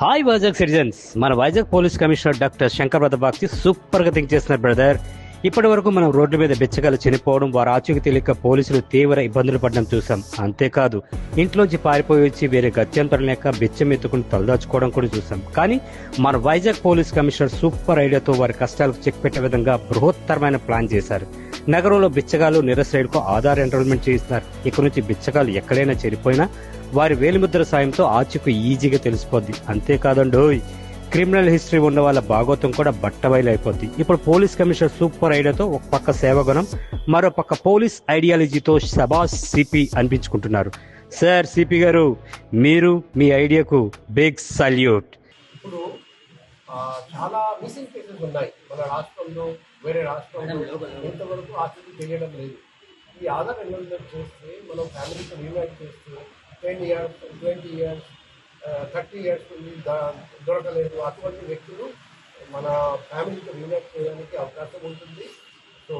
Hi Vizag citizens మన Vizag police commissioner doctor Shankar Bagchi సూపర్గా think చేస్తున్నారు బ్రదర్ ఇప్పటి వరకు మనం రోడ్డు మీద బెచ్చగాలు చనిపోవడం వారు ఆచూకి తెలియక పోలీసులు తీవ్ర ఇబ్బందులు పడడం చూసాం అంతేకాదు ఇంట్లోంచి పారిపోయి వచ్చి వేరే గత్యంతరం లేక బెచ్చం ఎత్తుకుని తలదాచుకోవడం కూడా చూసాం కానీ మన వైజాగ్ పోలీస్ కమిషనర్ సూపర్ ఐడియాతో వారి కష్టాలకు చెక్ పెట్టే విధంగా బృహత్తరమైన ప్లాన్ చేశారు. నగరంలో బిచ్చగాలు నిరసైడుకు ఆధార్ ఎన్రోల్మెంట్ చేయిస్తున్నారు. ఇక నుంచి బిచ్చగాలు ఎక్కడైనా చెడిపోయినా వారి వేలిముద్ర సాయంతో ఆచూకు ఈజీగా తెలిసిపోద్ది. అంతేకాదండోయ్ క్రిమినల్ హిస్టరీ ఉన్న వాళ్ళ భాగోతం కూడా బట్టబయలైపోద్ది. ఇప్పుడు పోలీస్ కమిషనర్ సూపర్ ఐడియాతో ఒక పక్క సేవగుణం మరో పక్క పోలీస్ ఐడియాలజీతో సబాస్ సిపి అనిపించుకుంటున్నారు. సార్ సిపి గారు మీరు మీ ఐడియాకు బిగ్ సల్యూట్. ఇప్పుడు చాలా మిస్సింగ్ కేసెస్ ఉన్నాయి. మన రాష్ట్రంలో వేరే రాష్ట్రంలో ఇంతవరకు ఆచూకీ తెలియడం లేదు. ఈ ఆధార్ ఎన్రోల్మెంట్ చేస్తే మనం ఫ్యామిలీతో రీమైట్ చేస్తే ten years twenty years thirty years దొరకలేదు. అటువంటి వ్యక్తులు మన ఫ్యామిలీతో రీమైట్ చేయడానికి అవకాశం ఉంటుంది. సో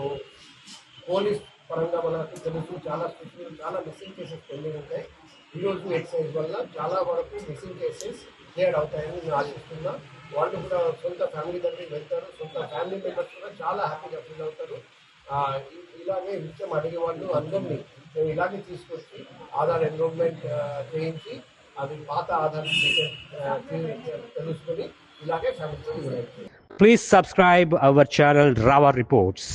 పోలీస్ పరంగా మనకు తెలుసు చాలా స్పెషల్ చాలా మిస్సింగ్ కేసెస్ పెండింగ్ ఉంటాయి. ఈరోజు ఎక్సైజ్ వల్ల చాలా వరకు మిస్సింగ్ కేసెస్ క్లియర్ అవుతాయని నేను ఆశిస్తున్నా. వాళ్ళు కూడా సొంత ఫ్యామిలీ దగ్గరికి వెళ్తారు. సొంత ఫ్యామిలీ మెంబర్స్ కూడా చాలా హ్యాపీగా ఫీల్ అవుతారు. ఇలాగే నిత్యం అడిగే వాళ్ళు అందరినీ మేము ఇలాగే తీసుకొచ్చి ఆధార్ ఎన్రోల్మెంట్ చేయించి అది పాత ఆధార్ తెలుసుకొని ఇలాగే family please subscribe our channel రావర్ reports